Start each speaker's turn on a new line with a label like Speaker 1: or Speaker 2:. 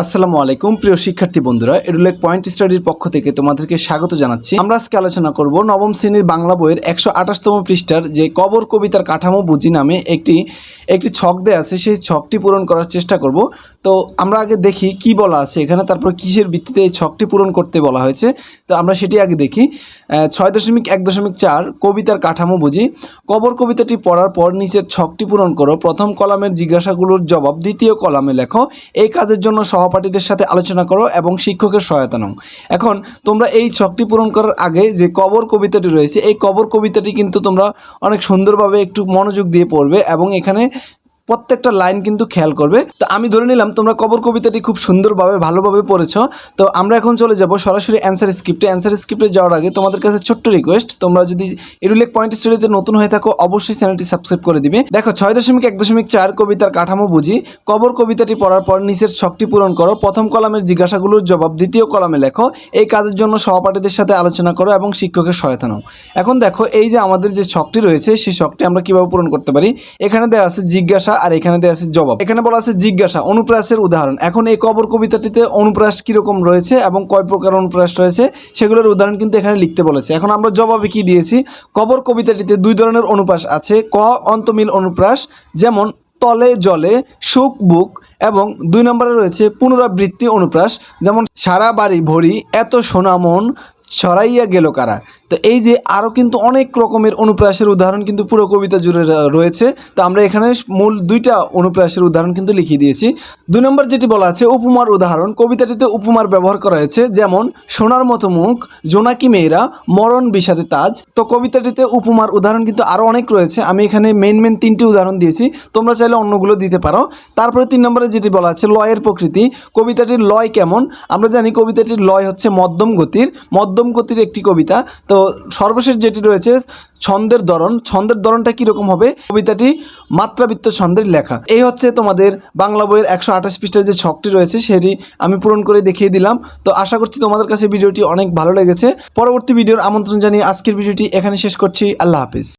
Speaker 1: আসসালামু আলাইকুম, প্রিয় শিক্ষার্থী বন্ধুরা এডুলেক পয়েন্ট স্টাডির পক্ষ থেকে তোমাদেরকে স্বাগত জানাচ্ছি। আমরা আজকে আলোচনা করব নবম শ্রেণির বাংলা বইয়ের একশো আঠাশতম পৃষ্ঠার যে কবর কবিতার কাঠামো বুঝি নামে একটি একটি ছক দেয়া আছে, সেই ছকটি পূরণ করার চেষ্টা করব। তো আমরা আগে দেখি কি বলা আছে এখানে, তারপর কিসের ভিত্তিতে এই ছকটি পূরণ করতে বলা হয়েছে। তো আমরা সেটি আগে দেখি। ছয় দশমিক এক দশমিক চার, কবিতার কাঠামো বুঝি। কবর কবিতাটি পড়ার পর নিচের ছকটি পূরণ করো। প্রথম কলামের জিজ্ঞাসাগুলোর জবাব দ্বিতীয় কলামে লেখো। এই কাজের জন্য সহপাঠীদের সাথে আলোচনা করো এবং শিক্ষকের সহায়তা নাও। এখন তোমরা এই ছকটি পূরণ করার আগে যে কবর কবিতাটি রয়েছে, এই কবর কবিতাটি কিন্তু তোমরা অনেক সুন্দরভাবে একটু মনোযোগ দিয়ে পড়বে এবং এখানে প্রত্যেকটা লাইন কিন্তু খেয়াল করবে। তো আমি ধরে নিলাম তোমরা কবর কবিতাটি খুব সুন্দরভাবে, ভালোভাবে পড়েছ। তো আমরা এখন চলে যাব সরাসরি অ্যান্সার স্ক্রিপ্টে অ্যান্সার স্ক্রিপ্টে যাওয়ার আগে তোমাদের কাছে ছোট্ট রিকোয়েস্ট তোমরা যদি এডুলেক পয়েন্ট স্টাডিতে নতুন হয়ে থাকো, অবশ্যই চ্যানেলটি সাবস্ক্রাইব করে দিবে। দেখো, ছয় দশমিক এক দশমিক চার কবিতার কাঠামো বুঝি। কবর কবিতাটি পড়ার পর নিচের ছকটি পূরণ করো। প্রথম কলামের জিজ্ঞাসাগুলোর জবাব দ্বিতীয় কলামে লেখো। এই কাজের জন্য সহপাঠীদের সাথে আলোচনা করো এবং শিক্ষকের সহায়তা নাও। এখন দেখো, এই যে আমাদের যে ছকটি রয়েছে, সেই ছকটি আমরা কীভাবে পূরণ করতে পারি? এখানে দেওয়া আছে, জিজ্ঞাসা আর এখানে দেওয়া আছে জবাব। এখানে বলা আছে জিজ্ঞাসা, অনুপ্রাসের উদাহরণ। এখন এই কবর কবিতাটিতে অনুপ্রাস কীরকম রয়েছে এবং কয় প্রকার অনুপ্রাস রয়েছে, সেগুলোর উদাহরণ কিন্তু এখানে লিখতে বলেছে। এখন আমরা জবাবে কি দিয়েছি? কবর কবিতাটিতে দুই ধরনের অনুপ্রাস আছে, ক, অন্তমিল অনুপ্রাস, যেমন তলে জলে, সুখ বুক, এবং দুই নম্বরে রয়েছে পুনরাবৃত্তি অনুপ্রাস, যেমন সারা বাড়ি ভরি, এত সোনা ছড়াইয়া গেল কারা? তো এই যে আরও কিন্তু অনেক রকমের অনুপ্রাসের উদাহরণ কিন্তু পুরো কবিতা জুড়ে রয়েছে। তো আমরা এখানে মূল দুইটা অনুপ্রাসের উদাহরণ কিন্তু লিখিয়ে দিয়েছি। দুই নম্বর যেটি বলা আছে, উপমার উদাহরণ। কবিতাটিতে উপমার ব্যবহার করা হয়েছে, যেমন, সোনার মতো মুখ, জোনাকি মেয়েরা, মরণ বিষাদে তাজ। তো কবিতাটিতে উপমার উদাহরণ কিন্তু আরও অনেক রয়েছে। আমি এখানে মেন মেন তিনটি উদাহরণ দিয়েছি। তোমরা চাইলে অন্যগুলো দিতে পারো। তারপরে তিন নম্বরে যেটি বলা আছে, লয়ের প্রকৃতি। কবিতাটির লয় কেমন? আমরা জানি কবিতাটির লয় হচ্ছে মধ্যম গতির। মধ্যম গতির একটি কবিতা। তো সর্বশেষ যেটি রয়েছে, ছন্দের ধরন। ছন্দের ধরনটা কীরকম হবে? কবিতাটি মাত্রাবৃত্ত ছন্দের লেখা। এই হচ্ছে তোমাদের বাংলা বইয়ের একশো আঠাশ পৃষ্ঠার যে ছকটি রয়েছে, সেটি আমি পূরণ করে দেখিয়ে দিলাম। তো আশা করছি তোমাদের কাছে ভিডিওটি অনেক ভালো লেগেছে। পরবর্তী ভিডিওর আমন্ত্রণ জানিয়ে আজকের ভিডিওটি এখানে শেষ করছি। আল্লাহ হাফিজ।